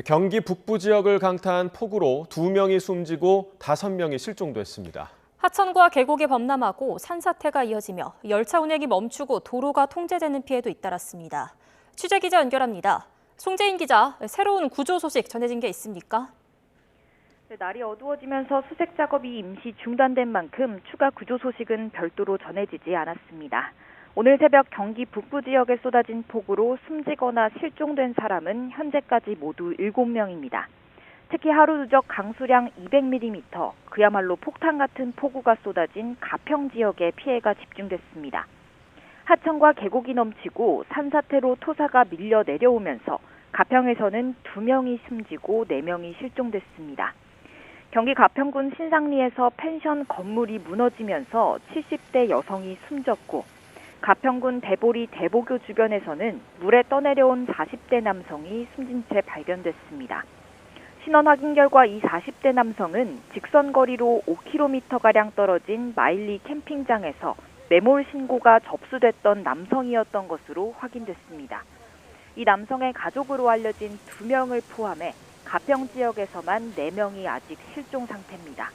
경기 북부 지역을 강타한 폭우로 두명이 숨지고 다섯 명이 실종됐습니다. 하천과 계곡이 범람하고 산사태가 이어지며 열차 운행이 멈추고 도로가 통제되는 피해도 잇따랐습니다. 취재 기자 연결합니다. 송재인 기자, 새로운 구조 소식 전해진 게 있습니까? 네, 날이 어두워지면서 수색 작업이 임시 중단된 만큼 추가 구조 소식은 별도로 전해지지 않았습니다. 오늘 새벽 경기 북부 지역에 쏟아진 폭우로 숨지거나 실종된 사람은 현재까지 모두 7명입니다. 특히 하루 누적 강수량 200mm, 그야말로 폭탄 같은 폭우가 쏟아진 가평 지역에 피해가 집중됐습니다. 하천과 계곡이 넘치고 산사태로 토사가 밀려 내려오면서 가평에서는 2명이 숨지고 4명이 실종됐습니다. 경기 가평군 신상리에서 펜션 건물이 무너지면서 70대 여성이 숨졌고 가평군 대보리 대보교 주변에서는 물에 떠내려온 40대 남성이 숨진 채 발견됐습니다. 신원 확인 결과 이 40대 남성은 직선 거리로 5km가량 떨어진 마일리 캠핑장에서 매몰 신고가 접수됐던 남성이었던 것으로 확인됐습니다. 이 남성의 가족으로 알려진 2명을 포함해 가평 지역에서만 4명이 아직 실종 상태입니다.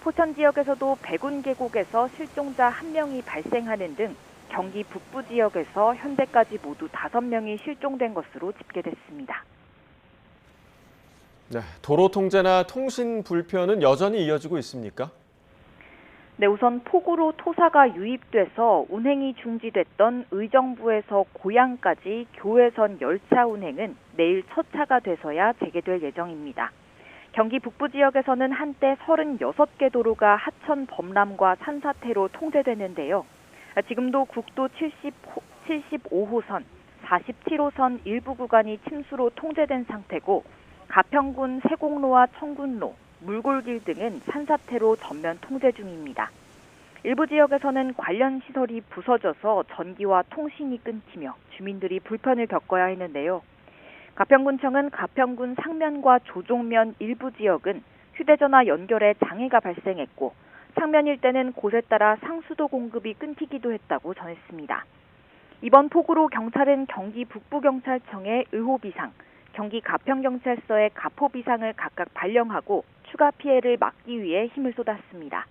포천 지역에서도 백운 계곡에서 실종자 1명이 발생하는 등 경기 북부 지역에서 현재까지 모두 5명이 실종된 것으로 집계됐습니다. 네, 도로 통제나 통신 불편은 여전히 이어지고 있습니까? 네, 우선 폭우로 토사가 유입돼서 운행이 중지됐던 의정부에서 고양까지 교외선 열차 운행은 내일 첫 차가 돼서야 재개될 예정입니다. 경기 북부 지역에서는 한때 36개 도로가 하천 범람과 산사태로 통제되는데요. 지금도 국도 70, 75호선, 47호선 일부 구간이 침수로 통제된 상태고 가평군 세곡로와 청군로, 물골길 등은 산사태로 전면 통제 중입니다. 일부 지역에서는 관련 시설이 부서져서 전기와 통신이 끊기며 주민들이 불편을 겪어야 했는데요. 가평군청은 가평군 상면과 조종면 일부 지역은 휴대전화 연결에 장애가 발생했고 상면 일대는 곳에 따라 상수도 공급이 끊기기도 했다고 전했습니다. 이번 폭우로 경찰은 경기 북부경찰청에 의호비상, 경기 가평경찰서에 가포비상을 각각 발령하고 추가 피해를 막기 위해 힘을 쏟았습니다.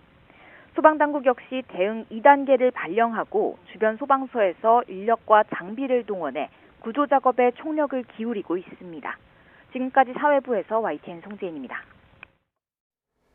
소방당국 역시 대응 2단계를 발령하고 주변 소방서에서 인력과 장비를 동원해 구조 작업에 총력을 기울이고 있습니다. 지금까지 사회부에서 YTN 송재인입니다.